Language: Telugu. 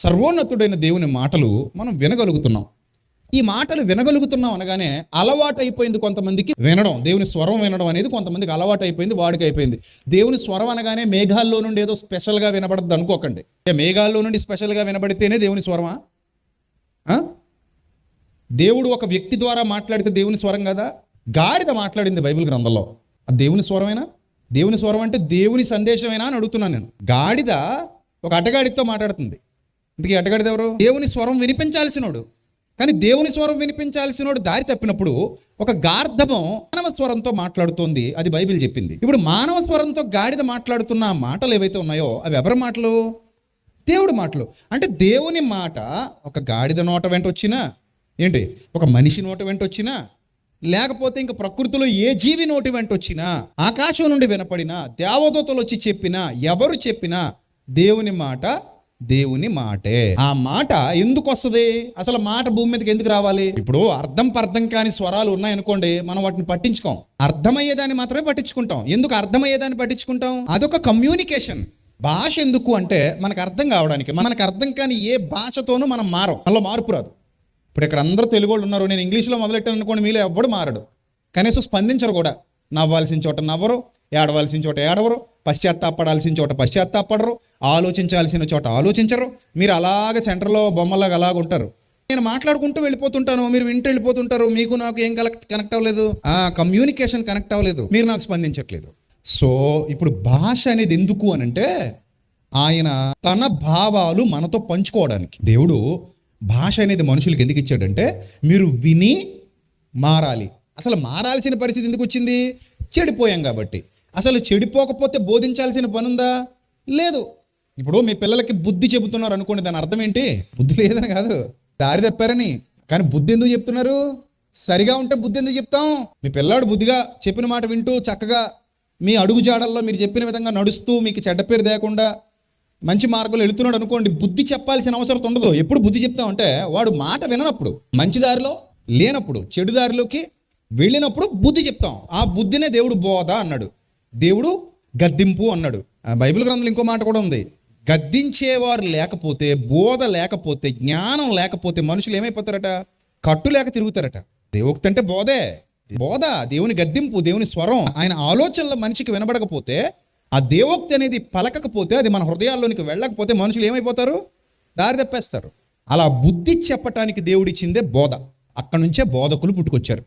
సర్వోన్నతుడైన దేవుని మాటలు మనం వినగలుగుతున్నాం. ఈ మాటలు వినగలుగుతున్నాం అనగానే అలవాటు అయిపోయింది కొంతమందికి వినడం దేవుని స్వరం వినడం అనేది కొంతమందికి అలవాటు అయిపోయింది వాడికి అయిపోయింది దేవుని స్వరం అనగానే మేఘాల్లో నుండి ఏదో స్పెషల్గా వినబడద్దు అనుకోకండి. మేఘాల్లో నుండి స్పెషల్గా వినబడితేనే దేవుని స్వరమా? దేవుడు ఒక వ్యక్తి ద్వారా మాట్లాడితే దేవుని స్వరం కదా? గాడిద మాట్లాడింది బైబిల్ గ్రంథంలో. ఆ దేవుని స్వరమేనా? దేవుని స్వరం అంటే దేవుని సందేశమేనా అని అడుగుతున్నాను నేను. గాడిద ఒక అటగాడితో మాట్లాడుతుంది. ఇంతకీ అటగాడిద ఎవరు దేవుని స్వరం వినిపించాల్సినోడు. కానీ దేవుని స్వరం వినిపించాల్సినోడు దారి తప్పినప్పుడు ఒక గార్ధమం మానవ స్వరంతో మాట్లాడుతోంది అది బైబిల్ చెప్పింది. ఇప్పుడు మానవ స్వరంతో గాడిద మాట్లాడుతున్న మాటలు ఏవైతే ఉన్నాయో అవి ఎవరి మాటలు? దేవుడి మాటలు. అంటే దేవుని మాట ఒక గాడిద నోట వెంట వచ్చినా ఏంటి? ఒక మనిషి నోట వెంట వచ్చినా లేకపోతే ఇంక ప్రకృతిలో ఏ జీవి నోటి వెంట వచ్చినా ఆకాశం నుండి వినపడినా దేవదూతలు వచ్చి చెప్పినా ఎవరు చెప్పినా దేవుని మాట దేవుని మాటే. ఆ మాట ఎందుకు వస్తుంది అసలు మాట భూమి మీదకి ఎందుకు రావాలి? ఇప్పుడు అర్థం పర్థం కాని స్వరాలు ఉన్నాయనుకోండి మనం వాటిని పట్టించుకోం. అర్థమయ్యేదాన్ని మాత్రమే పట్టించుకుంటాం. ఎందుకు అర్థమయ్యేదాన్ని పట్టించుకుంటాం? అదొక కమ్యూనికేషన్. భాష ఎందుకు అంటే మనకు అర్థం కావడానికి మనకు అర్థం కాని ఏ భాషతోనూ మనం మారం. అలా మార్పు రాదు. ఇప్పుడు ఇక్కడ అందరూ తెలుగు వాళ్ళు ఉన్నారు నేను ఇంగ్లీష్లో మొదలెట్టాను అనుకోండి మీలో ఎవ్వడు మారడు. కనీసం స్పందించరు కూడా. నవ్వాల్సిన చోట నవ్వరు ఏడవలసిన చోట ఏడవరు పశ్చాత్తాపడాల్సిన చోట పశ్చాత్తాపడరు ఆలోచించాల్సిన చోట ఆలోచించరు. మీరు అలాగ సెంటర్లో బొమ్మలాగా అలాగ ఉంటారు. నేను మాట్లాడుకుంటూ వెళ్ళిపోతుంటాను మీరు వింటూ వెళ్ళిపోతుంటారు మీకు నాకు ఏం కనెక్ట్ కనెక్ట్ అవ్వలేదు? ఆ కమ్యూనికేషన్ కనెక్ట్ అవ్వలేదు మీరు నాకు స్పందించట్లేదు. సో ఇప్పుడు భాష అనేది ఎందుకు అని అంటే ఆయన తన భావాలు మనతో పంచుకోవడానికి. దేవుడు భాష అనేది మనుషులకి ఎందుకు ఇచ్చాడంటే మీరు విని మారాలి. అసలు మారాల్సిన పరిస్థితి ఎందుకు వచ్చింది? చెడిపోయాం కాబట్టి. అసలు చెడిపోకపోతే బోధించాల్సిన పనుందా? లేదు. ఇప్పుడు మీ పిల్లలకి బుద్ధి చెబుతున్నారు అనుకోండి దాని అర్థం ఏంటి? బుద్ధి లేదని కాదు. దారి తప్పారని. కానీ బుద్ధి ఎందుకు చెప్తున్నారు? సరిగా ఉంటే బుద్ధి ఎందుకు చెప్తాం? మీ పిల్లాడు బుద్ధిగా చెప్పిన మాట వింటూ చక్కగా మీ అడుగు జాడల్లో మీరు చెప్పిన విధంగా నడుస్తూ మీకు చెడ్డ పేరు తేకుండా మంచి మార్గంలో వెళుతున్నాడు అనుకోండి బుద్ధి చెప్పాల్సిన అవసరం ఉండదు. ఎప్పుడు బుద్ధి చెప్తామంటే వాడు మాట విననప్పుడు మంచి దారిలో లేనప్పుడు చెడు దారిలోకి వెళ్ళినప్పుడు బుద్ధి చెప్తాం. ఆ బుద్ధినే దేవుడు బోధ అన్నాడు. దేవుడు గద్దింపు అన్నాడు. ఆ బైబిల్ గ్రంథంలో ఇంకో మాట కూడా ఉంది. గద్దించేవారు లేకపోతే బోధ లేకపోతే జ్ఞానం లేకపోతే మనుషులు ఏమైపోతారట? కట్టు లేక తిరుగుతారట. దేవోక్తి అంటే బోధే. బోధ దేవుని గద్దింపు దేవుని స్వరం ఆయన ఆలోచనలు మనిషికి వినబడకపోతే ఆ దేవోక్తి అనేది పలకకపోతే అది మన హృదయాల్లోనికి వెళ్ళకపోతే మనుషులు ఏమైపోతారు? దారి తప్పేస్తారు. అలా బుద్ధి చెప్పటానికి దేవుడిచ్చిందే బోధ. అక్కడి నుంచే బోధకులు పుట్టుకొచ్చారు.